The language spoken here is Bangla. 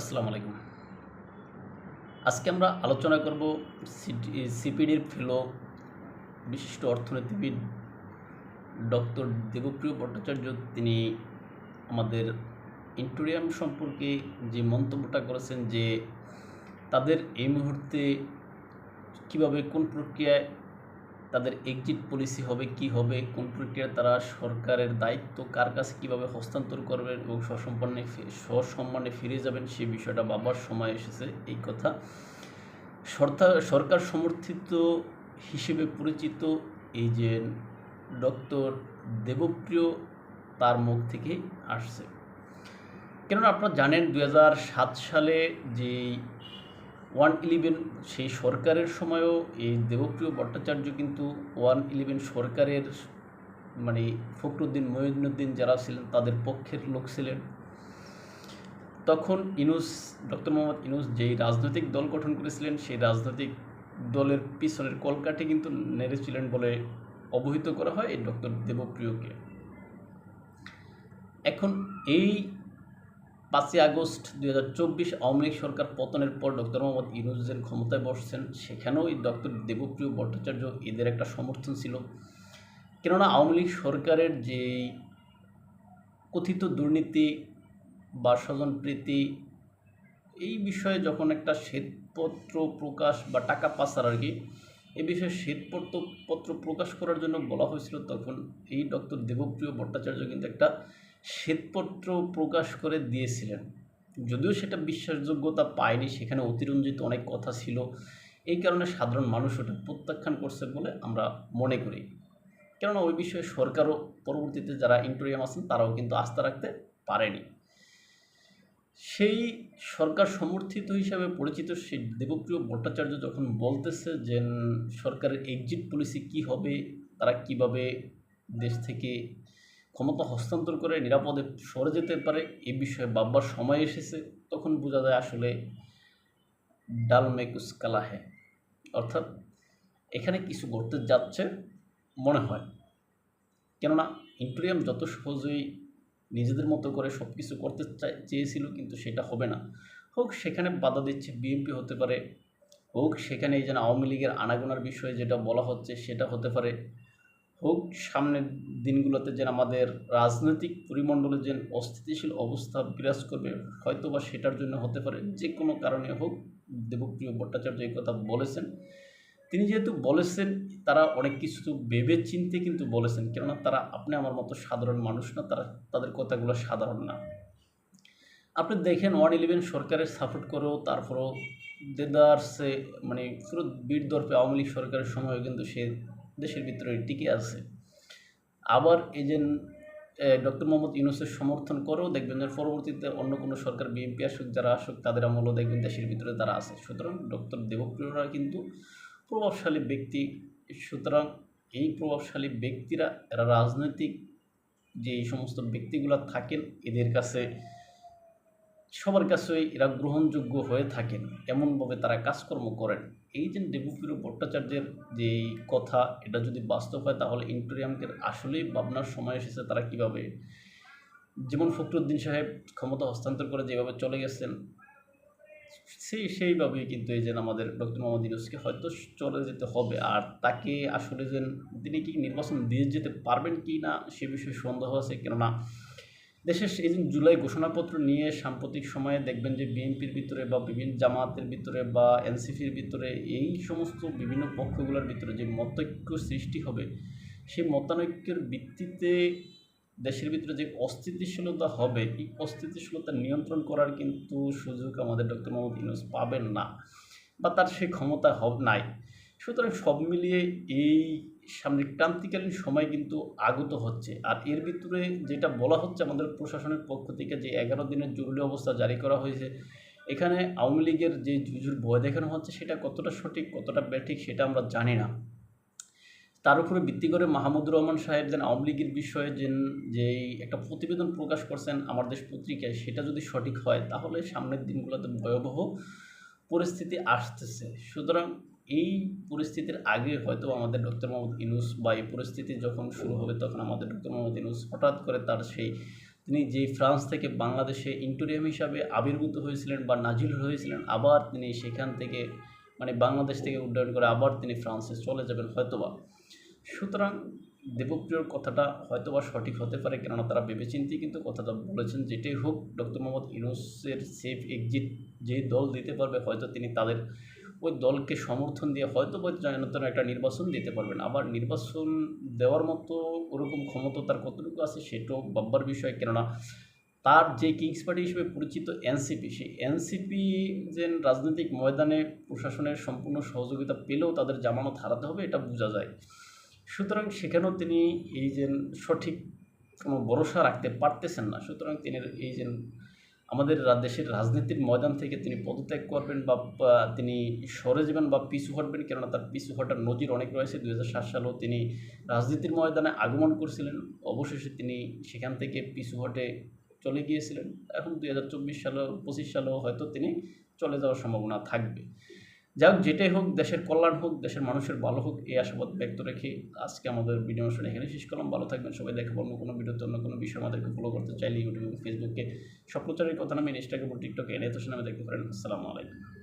আসসালামু আলাইকুম। আজকে আমরা আলোচনা করব সিপিডির ফেলো বিশিষ্ট অর্থনীতিবিদ ডক্টর দেবপ্রিয় ভট্টাচার্য। তিনি আমাদের ইন্টোরিয়াম সম্পর্কে যে মন্তব্যটা করেছেন যে তাদের এই মুহূর্তে কীভাবে কোন প্রক্রিয়ায় তাদের এক্সিট পলিসি হবে, কি হবে, কোন প্রক্রিয়ায় তারা সরকারের দায়িত্ব, কার কাছে কীভাবে হস্তান্তর করবেন এবং সসম্পন্নে সসম্মানে ফিরে যাবেন সেই বিষয়টা বাবার সময় এসেছে এই কথা। সরকার সরকার সমর্থিত হিসেবে পরিচিত এই যে ডক্টর দেবপ্রিয় তার মুখ থেকে আসছে। কেননা আপনারা জানেন দুহাজার সাত সালে যে ওয়ান ইলেভেন সেই সরকারের সময়ও এই দেবপ্রিয় ভট্টাচার্য কিন্তু ওয়ান ইলেভেন সরকারের মানে ফখরুদ্দিন মহিউদ্দিন যারা ছিলেন তাদের পক্ষের লোক ছিলেন। তখন ইনুস, ডক্টর মোহাম্মদ ইনুস যেই রাজনৈতিক দল গঠন করেছিলেন, সেই রাজনৈতিক দলের পিছনের কলকাঠি কিন্তু নেড়েছিলেন বলে অবহিত করা হয় এই ডক্টর দেবপ্রিয়কে। এখন এই পাঁচই আগস্ট দুই হাজার চব্বিশ আওয়ামী লীগ সরকার পতনের পর ডক্টর মোহাম্মদ ইউনুসের ক্ষমতায় বসছেন, সেখানেও এই ডক্টর দেবপ্রিয় ভট্টাচার্য এদের একটা সমর্থন ছিল। কেননা আওয়ামী লীগ সরকারের যে কথিত দুর্নীতি বা স্বজনপ্রীতি এই বিষয়ে যখন একটা শ্বেতপত্র প্রকাশ বা টাকা পাচার আর কি, এ বিষয়ে শ্বেতপত্র পত্র প্রকাশ করার জন্য বলা হয়েছিল, তখন এই ডক্টর দেবপ্রিয় ভট্টাচার্য কিন্তু একটা শ্বেতপত্র প্রকাশ করে দিয়েছিলেন। যদিও সেটা বিশ্বাসযোগ্যতা পায়নি, সেখানে অতিরঞ্জিত অনেক কথা ছিল। এই কারণে সাধারণ মানুষ ওটা প্রত্যাখ্যান করছে বলে আমরা মনে করি। কেননা ওই বিষয়ে সরকারও পরবর্তীতে যারা ইন্টোরিয়াম আছেন, তারাও কিন্তু আস্থা রাখতে পারেনি। সেই সরকার সমর্থিত হিসাবে পরিচিত সেই দেবপ্রিয় ভট্টাচার্য যখন বলতেছে যে, সরকারের এক্সিট পলিসি কি হবে? তারা কীভাবে দেশ থেকে ক্ষমতা হস্তান্তর করে নিরাপদে সরে যেতে পারে, এ বিষয়ে ভাববার সময় এসেছে, তখন বোঝা যায় আসলে ডাল মেকুস কালা হ্যাঁ অর্থাৎ এখানে কিছু ঘটতে যাচ্ছে মনে হয়। কেননা, ইন্টোরিয়াম যত সহজেই নিজেদের মতো করে সব কিছু করতে চেয়েছিল কিন্তু সেটা হবে না। হোক, সেখানে বাধা দিচ্ছে বিএনপি হতে পারে, হোক সেখানে এই যেন আওয়ামী লীগের আনাগোনার বিষয়ে যেটা বলা হচ্ছে সেটা হতে পারে। হোক, সামনের দিনগুলোতে যেন আমাদের রাজনৈতিক পরিমণ্ডলে যে অস্থিতিশীল অবস্থা বিরাজ করবে হয়তো বা সেটার জন্য হতে পারে, যে কোনো কারণে হোক, দেবপ্রিয় ভট্টাচার্য এই কথা বলেছেন। তিনি যেহেতু বলেছেন, তারা অনেক কিছু ভেবে চিনতে কিন্তু বলেছেন, কেননা তারা আপনি আমার মতো সাধারণ মানুষ না, তারা তাদের কথাগুলো সাধারণ না। আপনি দেখেন ওয়ান ইলেভেন সরকারের সাপোর্ট করেও, তারপরেও দেদারসে মানে পুরো বীর দর্পে আওয়ামী লীগ সরকারের সময় কিন্তু সে দেশের ভিতরে টিকে আছে। আবার এই যে ডক্টর মোহাম্মদ ইউনুসের সমর্থন করেও দেখবেন যে পরবর্তীতে অন্য কোনো সরকার বিএনপি আসুক, যারা আসুক, তাদের আমলও দেখবেন দেশের ভিতরে তারা আছে। সুতরাং ডক্টর দেবপ্রিয়রা কিন্তু প্রভাবশালী ব্যক্তি। সুতরাং এই প্রভাবশালী ব্যক্তিরা, এরা রাজনৈতিক যে সমস্ত ব্যক্তিগুলো থাকেন, এদের কাছে সবার কাছেই এরা গ্রহণযোগ্য হয়ে থাকেন, এমনভাবে তারা কাজকর্ম করেন। এই যে দেবপ্রিয় ভট্টাচার্যের যে কথা, এটা যদি বাস্তব হয়, তাহলে ইন্টোরিয়ামকে আসলেই ভাবনার সময় এসেছে তারা কীভাবে। যেমন ফখরুদ্দিন সাহেব ক্ষমতা হস্তান্তর করে যেভাবে চলে গেছেন, সেই, সেইভাবেই কিন্তু এই যে আমাদের ডক্টর মোহাম্মদ ইউনুসকে হয়তো চলে যেতে হবে। আর তাকে আসলে যে তিনি কি নির্বাচন দিয়ে যেতে পারবেন কি না, সে বিষয়ে সন্দেহ আছে। কেননা দেশের এই জুলাই ঘোষণাপত্র নিয়ে সাম্প্রতিক সময়ে দেখবেন যে বিএনপির ভিতরে বা বিভিন্ন জামাতের ভিতরে বা এনসিপির ভিতরে এই সমস্ত বিভিন্ন পক্ষগুলোর ভিতরে যে মতৈক্য সৃষ্টি হবে, সেই মতানৈক্যের ভিত্তিতে দেশের ভিতরে যে অস্থিতিশীলতা হবে, এই অস্থিতিশীলতা নিয়ন্ত্রণ করার কিন্তু সুযোগ আমাদের ডক্টর মোহাম্মদ ইউনুস পাবেন না বা তার সেই ক্ষমতা হব নাই। সুতরাং সব মিলিয়ে এই সামনে ক্রান্তিকালীন সময় কিন্তু আগত হচ্ছে। আর এর ভিতরে যেটা বলা হচ্ছে আমাদের প্রশাসনের পক্ষ থেকে যে এগারো দিনের জরুরি অবস্থা জারি করা হয়েছে, এখানে আওয়ামী লীগের যে জুজুর ভয় দেখানো হচ্ছে, সেটা কতটা সঠিক, কতটা ব্যাঠিক সেটা আমরা জানি না। তার উপরে ভিত্তি করে মাহমুদুর রহমান সাহেব যেন আওয়ামী লীগের বিষয়ে যে যেই একটা প্রতিবেদন প্রকাশ করছেন আমার দেশ পত্রিকায়, সেটা যদি সঠিক হয়, তাহলে সামনের দিনগুলোতে ভয়াবহ পরিস্থিতি আসতেছে। সুতরাং এই পরিস্থিতির আগে হয়তো আমাদের ডক্টর মোহাম্মদ ইনুস বা এই পরিস্থিতি যখন শুরু হবে তখন আমাদের ডক্টর মোহাম্মদ ইনুস হঠাৎ করে তার সেই তিনি যে ফ্রান্স থেকে বাংলাদেশে ইন্টোরিয়াম হিসাবে আবির্ভূত হয়েছিলেন বা নাজিল হয়েছিলেন, আবার তিনি সেখান থেকে মানে বাংলাদেশ থেকে উড্ডয়ন করে আবার তিনি ফ্রান্সে চলে যাবেন হয়তোবা। সুতরাং দেবপ্রিয়র কথাটা হয়তোবা সঠিক হতে পারে কেননা তারা ভেবেচিন্তেই কিন্তু কথাটা বলেছেন যেটাই হোক ডক্টর মোহাম্মদ ইউনুসের সেফ এক্সিট যে দল দিতে পারবে হয়তো তিনি তাদের ওই দলকে সমর্থন দিয়ে হয়তো বা একটা নির্বাচন দিতে পারবেন আবার নির্বাচন দেওয়ার মতো ওরকম ক্ষমতা তার কতটুকু আছে সেটাও ভাববার বিষয়। কেননা তার যে কিংস পার্টি হিসেবে পরিচিত এনসিপি, সেই এনসিপি যে রাজনৈতিক ময়দানে প্রশাসনের সম্পূর্ণ সহযোগিতা পেলেও তাদের জামানত হারাতে হবে, এটা বোঝা যায়। সুতরাং সেখানেও তিনি এই যে সঠিক কোনো ভরসা রাখতে পারতেছেন না। সুতরাং তিনি এই যে আমাদের দেশের রাজনীতির ময়দান থেকে তিনি পদত্যাগ করবেন বা তিনি সরে যাবেন বা পিছু হটবেন, কেননা তার পিছু হটার নজির অনেক রয়েছে। দু সালেও তিনি রাজনীতির ময়দানে আগমন করছিলেন। অবশেষে তিনি সেখান থেকে পিছু হটে চলে গিয়েছিলেন। এখন দুই হাজার চব্বিশ সালেও, পঁচিশ সালেও হয়তো তিনি চলে যাওয়ার সম্ভাবনা থাকবে। যাই হোক যেটাই হোক, দেশের কল্যাণ হোক, দেশের মানুষের ভালো হোক, এই আশাবাদ ব্যক্ত রেখে আজকে আমাদের ভিডিও অনুষ্ঠান এখানে শেষ করলাম। ভালো থাকবেন সবাই, দেখে বলব কোনো ভিডিওতে, অন্য কোনো বিষয় আমাদেরকে ফলো করতে চাইলে ইউটিউব সব প্রচারের কথা নামে ইনস্টাগ্রাম টিকটকে এনে তো নামে দেখতে পারেন। আসসালামু আলাইকুম।